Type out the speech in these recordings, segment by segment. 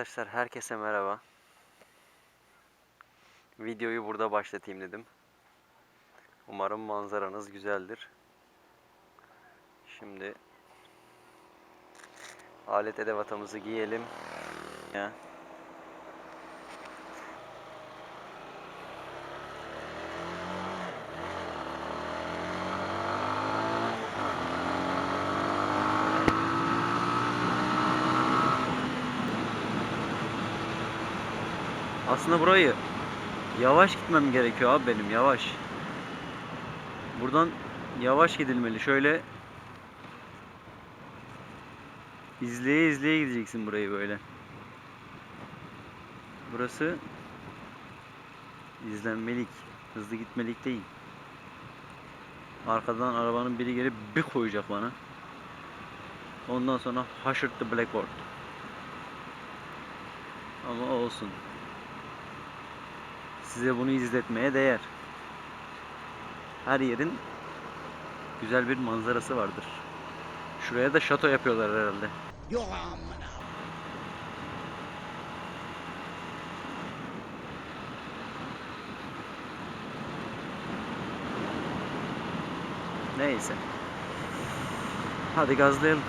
Arkadaşlar herkese merhaba. Videoyu burada başlatayım dedim. Umarım manzaranız güzeldir. Şimdi alet edevatımızı giyelim. Ya. Aslında burayı yavaş gitmem gerekiyor abi benim yavaş. Buradan yavaş gidilmeli. Şöyle izleye izleye gideceksin burayı böyle. Burası izlenmelik. Hızlı gitmelik değil. Arkadan arabanın biri gelip bir koyacak bana. Ondan sonra haşırt the blackboard. Ama olsun. Size bunu izletmeye değer. Her yerin güzel bir manzarası vardır. Şuraya da şato yapıyorlar herhalde. Yok amına. Neyse. Hadi gazlayalım.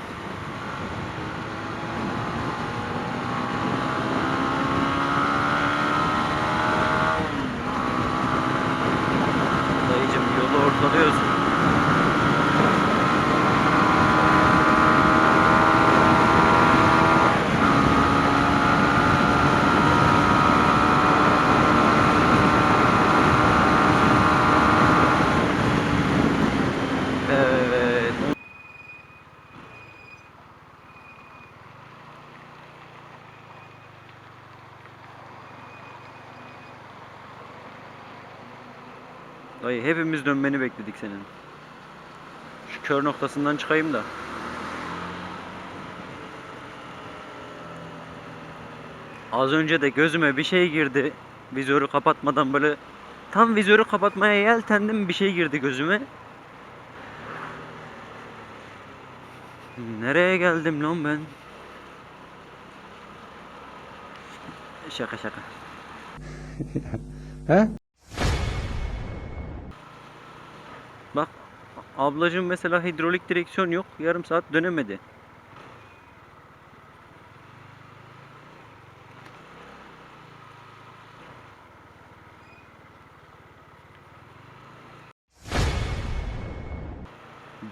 Dayı hepimiz dönmeni bekledik senin. Şu kör noktasından çıkayım da. Az önce de gözüme bir şey girdi. Vizörü kapatmadan böyle tam vizörü kapatmaya yeltendim bir şey girdi gözüme. Nereye geldim lan ben? Şaka şaka. He? Bak ablacığım mesela hidrolik direksiyon yok. Yarım saat dönemedi.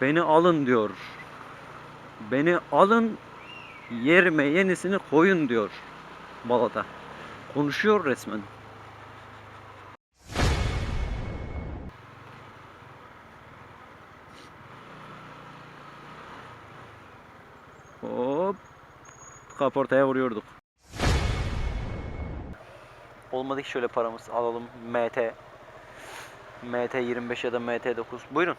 Beni alın diyor. Beni alın yerime yenisini koyun diyor balada. Konuşuyor resmen. Hop. Kaportaya vuruyorduk. Olmadı ki şöyle paramız alalım MT. MT 25 ya da MT 9. Buyurun.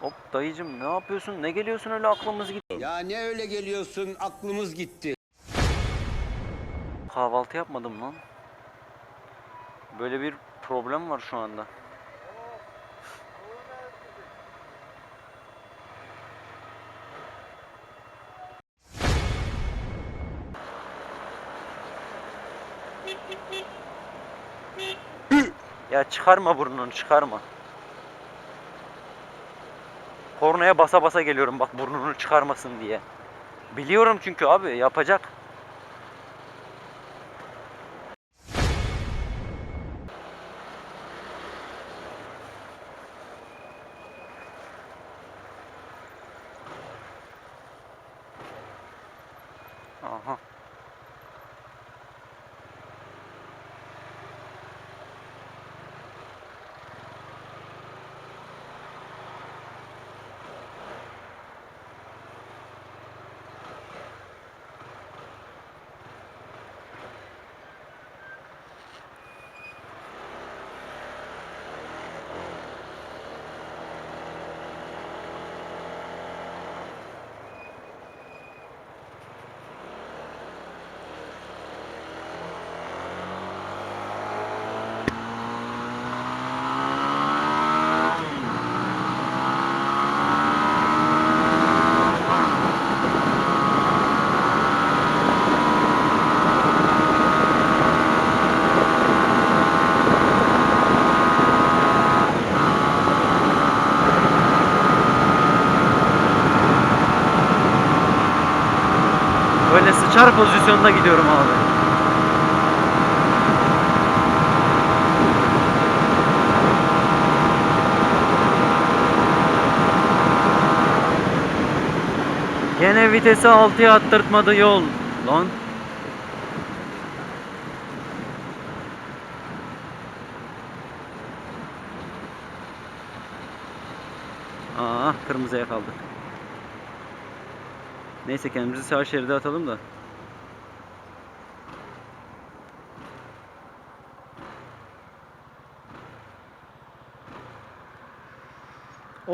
Hop dayıcım ne yapıyorsun? Ne geliyorsun öyle aklımız gitti. Ya ne öyle geliyorsun aklımız gitti. Kahvaltı yapmadım lan. Böyle bir problem var şu anda. Ya çıkarma burnunu çıkarma. Kornaya basa basa geliyorum bak burnunu çıkarmasın diye. Biliyorum çünkü abi yapacak. Pozisyonda gidiyorum abi. Gene vitesi 6'ya attırtmadı yol. Lan. Aa, kırmızıya kaldık. Neyse kendimizi sağ şeride atalım da.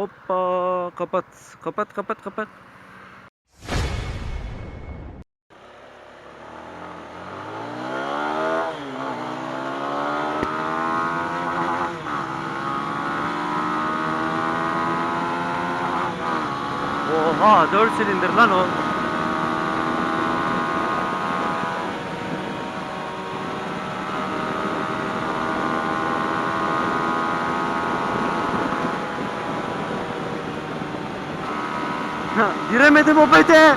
Hoppa kapat kapat kapat kapat. Oha 4 silindir lan o. Giremedim o pete.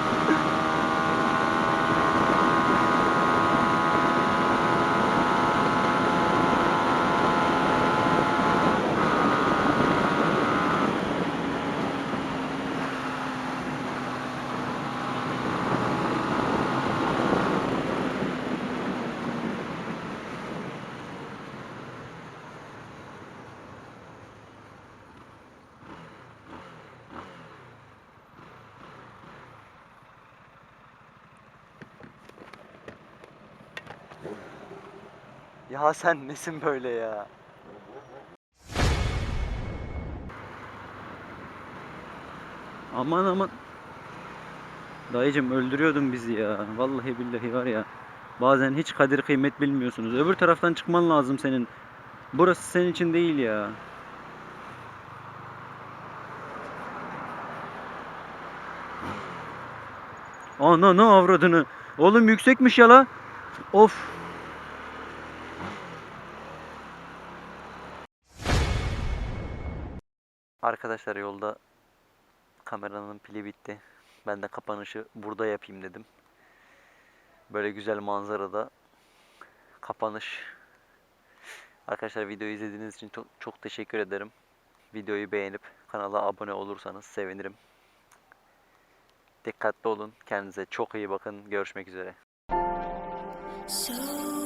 Ya sen nesin böyle ya? Aman aman. Dayıcım öldürüyordun bizi ya. Vallahi billahi var ya. Bazen hiç kadir kıymet bilmiyorsunuz. Öbür taraftan çıkman lazım senin. Burası senin için değil ya. Ana ne avradını. Oğlum yüksekmiş ya la. Of. Arkadaşlar yolda kameranın pili bitti. Ben de kapanışı burada yapayım dedim. Böyle güzel manzarada kapanış. Arkadaşlar videoyu izlediğiniz için çok, çok teşekkür ederim. Videoyu beğenip kanala abone olursanız sevinirim. Dikkatli olun. Kendinize çok iyi bakın. Görüşmek üzere. So